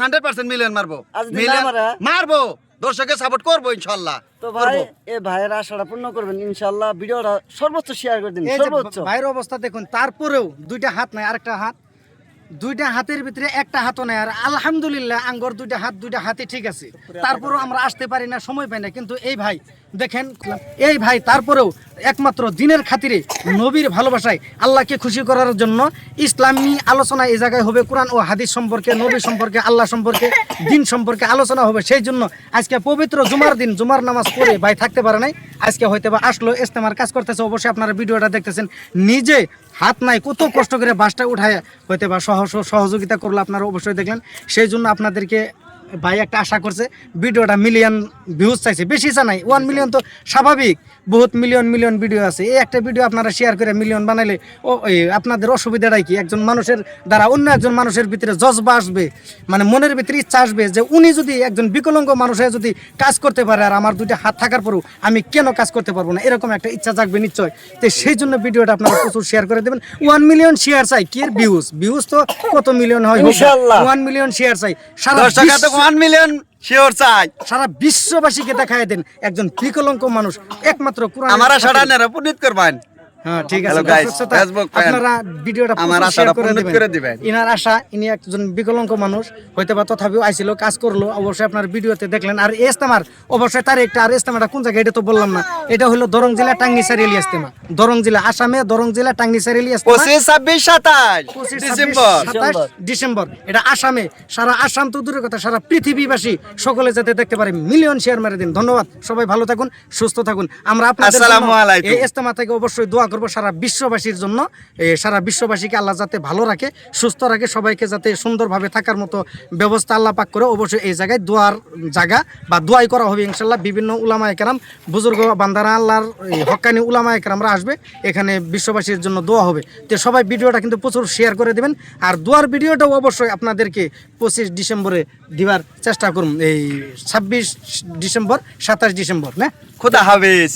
Hundred percent million মারবো। Million মারবো। Support করব ইনশাল্লাহ তো ভাই এ ভাইয়ের আশাটা পূর্ণ করবেন ইনশাল্লাহ ভিডিওটা সর্বোচ্চ শেয়ার করে দিন সর্বোচ্চ। ভাইয়ের অবস্থা দেখুন তারপরেও দুইটা হাত নাই আরেকটা হাত। দুইটা হাতের ভিতরে একটা হাতও নাই আর আলহামদুলিল্লাহ আঙ্গর দুইটা হাত দুইটা হাতে ঠিক আছে। তারপরেও আমরা আসতে পারি না সময় পাই না। কিন্তু এই ভাই দেখেন, এই ভাই তারপরেও একমাত্র দিনের খাতিরে নবীর ভালোবাসায় আল্লাহকে খুশি করার জন্য ইসলামী আলোচনা এই জায়গায় হবে, কোরআন ও হাদিস সম্পর্কে, নবী সম্পর্কে, আল্লাহ সম্পর্কে, দিন সম্পর্কে আলোচনা হবে। সেই জন্য আজকে পবিত্র জুমার দিন, জুমার নামাজ পড়ে ভাই থাকতে পারে নাই, আজকে হয়তো বা আসলো, ইস্তেমার কাজ করতেছে, অবশ্যই আপনারা ভিডিওটা দেখতেছেন। নিজে হাত নাই, কত কষ্ট করে বাসটা উঠায় হয়তো বা সহ সহযোগিতা করল আপনারা অবশ্যই দেখলেন। সেই জন্য আপনাদেরকে ভাই একটা আশা করছে ভিডিওটা মিলিয়ন ভিউজ চাইছে। বেশি চা নাই ওয়ান মিলিয়ন তো স্বাভাবিক। বহুত মিলিয়ন মিলিয়ন ভিডিও আছে। এই একটা ভিডিও আপনারা শেয়ার করে মিলিয়ন বানাইলে ও আপনাদের অসুবিধাটাই কি? একজন মানুষের দ্বারা অন্য একজন মানুষের ভিতরে জজবা আসবে মানে মনের ভিতরে ইচ্ছা আসবে যে উনি যদি একজন বিকলাঙ্গ মানুষের যদি কাজ করতে পারে আর আমার দুইটা হাত থাকার পরেও আমি কেন কাজ করতে পারব না? এরকম একটা ইচ্ছা জাগবে নিশ্চয়। তো সেই জন্য ভিডিওটা আপনারা প্রচুর শেয়ার করে দেবেন। ওয়ান মিলিয়ন শেয়ার চাই কি ভিউজ ভিউজ তো কত মিলিয়ন হয়? ওয়ান মিলিয়ন শেয়ার চাই। সারা ওয়ান মিলিয়ন শিওর চাই সারা বিশ্ববাসীকে দেখায় দেন একজন বিকলঙ্ক মানুষ একমাত্র আমার আশাটা নেরা করবেন হ্যাঁ ঠিক আছে। আপনারা ভিডিওটা আমার আশাটা করে পূর্ণ দিবেন। করে দিবেন। ইনার আশা ইনি একজন বিকলঙ্ক মানুষ হয়তো বা তথাপিও আইছিল কাজ করল অবশ্যই আপনার ভিডিওতে দেখলেন আর ইস্তেমার অবশ্যই তার একটা আর ইস্তেমাটা কোন জায়গায় এটা তো বললাম না এটা হলো দরং জেলা টাঙ্গি সারিয়ালি ইস্তেমা দরং জেলা আসামে দরং জেলা টাঙ্গি ইস্তেমা পঁচিশ ছাব্বিশ সাতাশ। ডিসেম্বর। ডিসেম্বর। এটা আসামে সারা আসাম তো দূরের কথা সারা পৃথিবীবাসী সকলে যাতে দেখতে পারে মিলিয়ন শেয়ার মেরে দিন। ধন্যবাদ। সবাই ভালো থাকুন সুস্থ থাকুন। আমরা আপনাদের। এই ইস্তেমা থেকে অবশ্যই দোয়া করব সারা বিশ্ববাসীর জন্য। সারা বিশ্ববাসীকে আল্লাহ যাতে ভালো রাখে সুস্থ রাখে সবাইকে যাতে সুন্দরভাবে থাকার মতো ব্যবস্থা আল্লাহ পাক করে। অবশ্যই এই জায়গায় দোয়ার জায়গা বা দোয়াই করা হবে ইনশাল্লাহ বিভিন্ন উলামা একরাম বুজুর্গ বান্দারা আল্লাহর এই হক্কানি উলামা একরামরা আসবে এখানে বিশ্ববাসীর জন্য দোয়া হবে। তো সবাই ভিডিওটা কিন্তু প্রচুর শেয়ার করে দেবেন আর দোয়ার ভিডিওটাও অবশ্যই আপনাদেরকে পঁচিশ ডিসেম্বরে দিবার চেষ্টা করুন এই ছাব্বিশ ডিসেম্বর সাতাশ ডিসেম্বর না? খোদা হাফিজ।